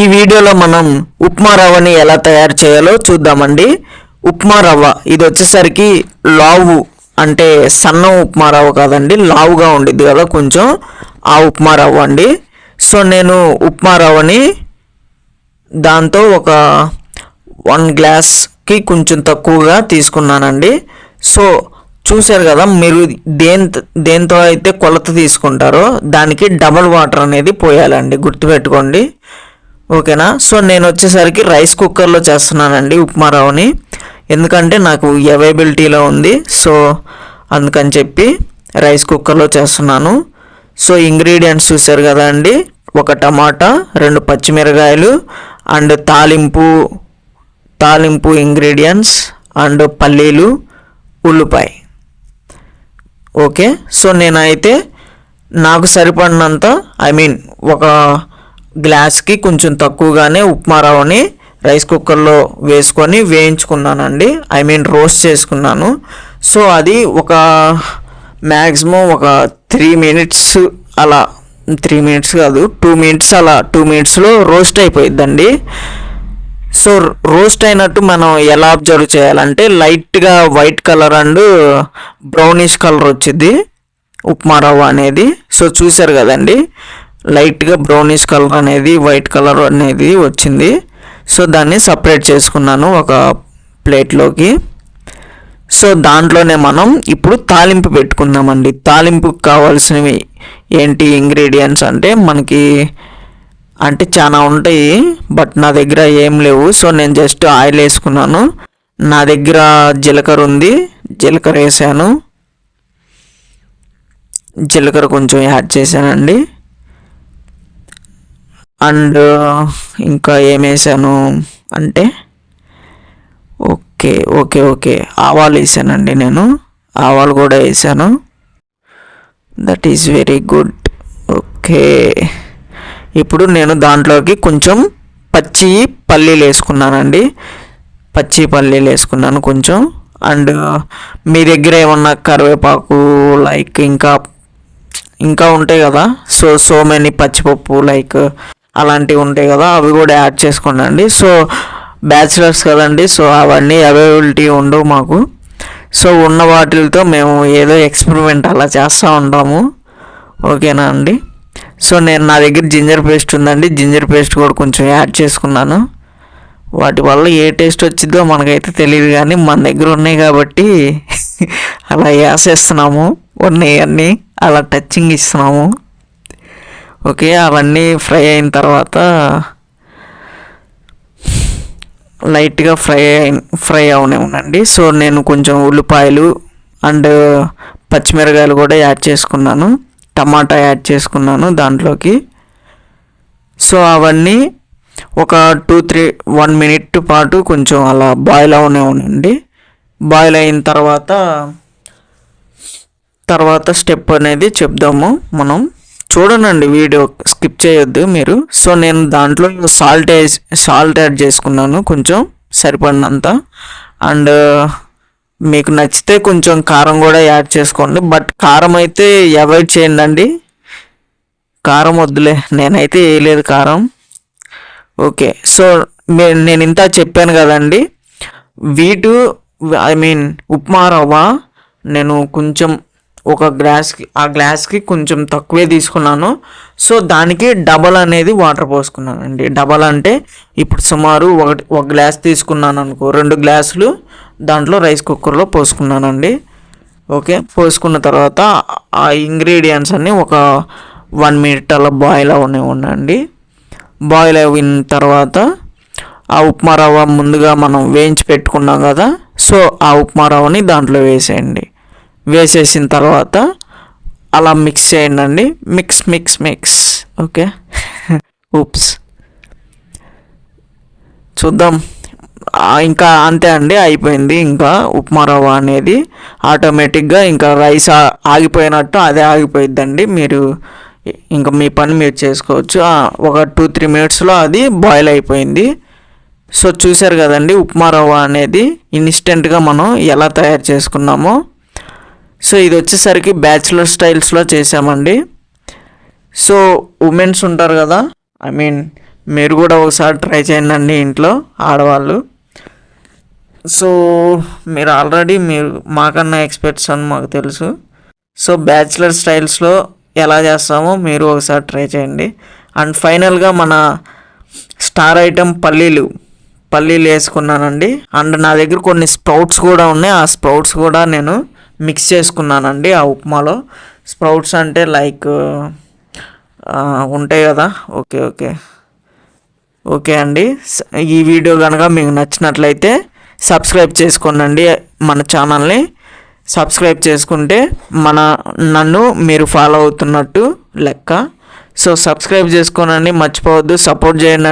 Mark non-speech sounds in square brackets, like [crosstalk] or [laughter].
ఈ వీడియోలో మనం ఉప్మా రవ్వని ఎలా తయారు చేయాలో చూద్దామండి. ఉప్మా రవ్వ ఇది వచ్చేసరికి లావు అంటే సన్న ఉప్మా రవ్వ కాదండి లావుగా ఉండిద్ది కదా కొంచెం ఆ ఉప్మా రవ్వ అండి. సో నేను ఉప్మా రవ్వని దాంతో ఒక వన్ గ్లాస్కి కొంచెం తక్కువగా తీసుకున్నానండి. సో చూశారు కదా మీరు దేని దేంతో అయితే కొలత తీసుకుంటారో దానికి డబల్ వాటర్ అనేది పోయాలండి గుర్తుపెట్టుకోండి. ఓకేనా? సో నేను వచ్చేసరికి రైస్ కుక్కర్లో చేస్తున్నానండి ఉప్మా రవ్వని ఎందుకంటే నాకు అవైలబిలిటీలో ఉంది. సో అందుకని చెప్పి రైస్ కుక్కర్లో చేస్తున్నాను. సో ఇంగ్రీడియంట్స్ చూసారు కదా అండి. ఒక టమాటా రెండు పచ్చిమిరకాయలు అండ్ తాలింపు తాలింపు ఇంగ్రీడియంట్స్ అండ్ పల్లీలు ఉల్లిపాయ. ఓకే? సో నేనైతే నాకు సరిపడినంత ఐ మీన్ ఒక గ్లాస్కి కొంచెం తక్కువగానే ఉప్మా రవ్వని రైస్ కుక్కర్లో వేసుకొని వేయించుకున్నానండి. ఐ మీన్ రోస్ట్ చేసుకున్నాను. సో అది ఒక మ్యాక్సిమం ఒక త్రీ మినిట్స్ అలా త్రీ మినిట్స్ కాదు టూ మినిట్స్ అలా టూ మినిట్స్లో రోస్ట్ అయిపోయిద్దండి. సో రోస్ట్ అయినట్టు మనం ఎలా అబ్జర్వ్ చేయాలంటే లైట్గా white colour and brownish colour వచ్చింది ఉప్మా రవ్వ అనేది. సో చూసారు కదండి. లైట్గా బ్రౌనిష్ కలర్ అనేది వైట్ కలర్ అనేది వచ్చింది. సో దాన్ని సపరేట్ చేసుకున్నాను ఒక ప్లేట్లోకి. సో దాంట్లోనే మనం ఇప్పుడు తాలింపు పెట్టుకుందామండి. తాలింపుకి కావాల్సినవి ఏంటి ఇంగ్రీడియంట్స్ అంటే మనకి అంటే చాలా ఉంటాయి బట్ నా దగ్గర ఏం లేవు. సో నేను జస్ట్ ఆయిల్ వేసుకున్నాను. నా దగ్గర జీలకర్ర ఉంది. జీలకర్ర వేసాను. జీలకర్ర కొంచెం యాడ్ చేశానండి. అండ్ ఇంకా ఏమేసాను అంటే ఓకే ఓకే ఓకే. ఆవాలు వేసానండి నేను. ఆవాలు కూడా వేసాను. That is very good okay. ఇప్పుడు నేను దాంట్లోకి కొంచెం పచ్చి పల్లీలు వేసుకున్నానండి. పచ్చి పల్లీలు వేసుకున్నాను కొంచెం. అండ్ మీ దగ్గర ఏమన్నా కరివేపాకు లైక్ ఇంకా ఇంకా ఉంటాయి కదా. సో సో మెనీ పచ్చిపప్పు లైక్ అలాంటివి ఉంటాయి కదా అవి కూడా యాడ్ చేసుకోండి సో బ్యాచిలర్స్ కదండి సో అవన్నీ అవైలబిలిటీ ఉండవు మాకు. సో ఉన్న వాటితో మేము ఏదో ఎక్స్పెరిమెంట్ అలా చేస్తూ ఉంటాము. ఓకేనా అండి? సో నేను నా దగ్గర జింజర్ పేస్ట్ ఉందండి. జింజర్ పేస్ట్ కూడా కొంచెం యాడ్ చేసుకున్నాను. వాటి వల్ల ఏ టేస్ట్ వచ్చిందో మనకైతే తెలియదు కానీ మన దగ్గర ఉన్నాయి కాబట్టి [laughs] అలా వేసేస్తున్నాము ఉన్నాయి అన్నీ. అలా టచ్చింగ్ ఇస్తున్నాము. ఓకే అవన్నీ ఫ్రై అయిన తర్వాత లైట్గా ఫ్రై ఫ్రై అవునే ఉండండి. సో నేను కొంచెం ఉల్లిపాయలు అండ్ పచ్చిమిరకాయలు కూడా యాడ్ చేసుకున్నాను. టమాటా యాడ్ చేసుకున్నాను దాంట్లోకి. సో అవన్నీ ఒక టూ త్రీ వన్ మినిట్ పాటు కొంచెం అలా బాయిల్ అవునే ఉండండి. బాయిల్ అయిన తర్వాత తర్వాత స్టెప్ అనేది చెప్దాము మనం. చూడనండి వీడియో స్కిప్ చేయొద్దు మీరు. సో నేను దాంట్లో సాల్ట్ సాల్ట్ యాడ్ చేసుకున్నాను కొంచెం సరిపడినంత. అండ్ మీకు నచ్చితే కొంచెం కారం కూడా యాడ్ చేసుకోండి. బట్ కారం అయితే అవాయిడ్ చేయండి కారం వద్దులే నేనైతే వేయలేదు కారం. ఓకే సో నేను ఇంత చెప్పాను కదండి. వీటు ఐ మీన్ ఉప్మా రవ్వ నేను కొంచెం ఒక గ్లాస్కి ఆ గ్లాస్కి కొంచెం తక్కువే తీసుకున్నాను. సో దానికి డబల్ అనేది వాటర్ పోసుకున్నానండి. డబల్ అంటే ఇప్పుడు సుమారు ఒకటి ఒక గ్లాస్ తీసుకున్నాను అనుకో రెండు గ్లాసులు దాంట్లో రైస్ కుక్కర్లో పోసుకున్నానండి. ఓకే పోసుకున్న తర్వాత ఆ ఇంగ్రీడియంట్స్ అన్నీ ఒక వన్ మినిట్ అలా బాయిల్ అవనే ఉండండి బాయిల్ అయిన తర్వాత ఆ ఉప్మా రవ్వ ముందుగా మనం వేయించి పెట్టుకున్నాం కదా సో ఆ ఉప్మా రవ్వని దాంట్లో వేసేయండి. వేసేసిన తర్వాత అలా మిక్స్ చేయండి mix mix mix okay? Oops చూద్దాం. ఇంకా అంతే అండి అయిపోయింది. ఇంకా ఉప్మా రవ్వ అనేది ఆటోమేటిక్గా ఇంకా రైస్ ఆగిపోయినట్టు అదే ఆగిపోయిద్దండి. మీరు ఇంకా మీ పని మీరు చేసుకోవచ్చు. ఒక టూ త్రీ మినిట్స్లో అది బాయిల్ అయిపోయింది. సో చూసారు కదండి ఉప్మా రవ్వ అనేది ఇన్స్టెంట్గా మనం ఎలా తయారు చేసుకున్నామో. సో ఇది వచ్చేసరికి బ్యాచులర్ స్టైల్స్లో చేసామండి సో ఉమెన్స్ ఉంటారు కదా ఐ మీన్ మీరు కూడా ఒకసారి ట్రై చేయండి ఇంట్లో ఆడవాళ్ళు. సో మీరు ఆల్రెడీ మీరు మాకన్నా ఎక్స్పర్ట్స్ అని మాకు తెలుసు. సో బ్యాచిలర్ స్టైల్స్లో ఎలా చేస్తామో మీరు ఒకసారి ట్రై చేయండి. అండ్ ఫైనల్గా మన స్టార్ ఐటెం పల్లీలు పల్లీలు వేసుకున్నానండి. అండ్ నా దగ్గర కొన్ని స్ప్రౌట్స్ కూడా ఉన్నాయి. ఆ స్ప్రౌట్స్ కూడా నేను మిక్స్ చేసుకున్నానండి ఆ ఉప్మాలో. స్ప్రౌట్స్ అంటే లైక్ ఉంటాయి కదా. ఓకే ఓకే ఓకే అండి. స- ఈ వీడియో కనుక మీకు నచ్చినట్లయితే సబ్స్క్రైబ్ చేసుకోనండి మన ఛానల్ని. సబ్స్క్రైబ్ చేసుకుంటే మన నన్ను మీరు ఫాలో అవుతున్నట్టు లెక్క. సో సబ్స్క్రైబ్ చేసుకోనండి మర్చిపోవద్దు. సపోర్ట్ చేయండి.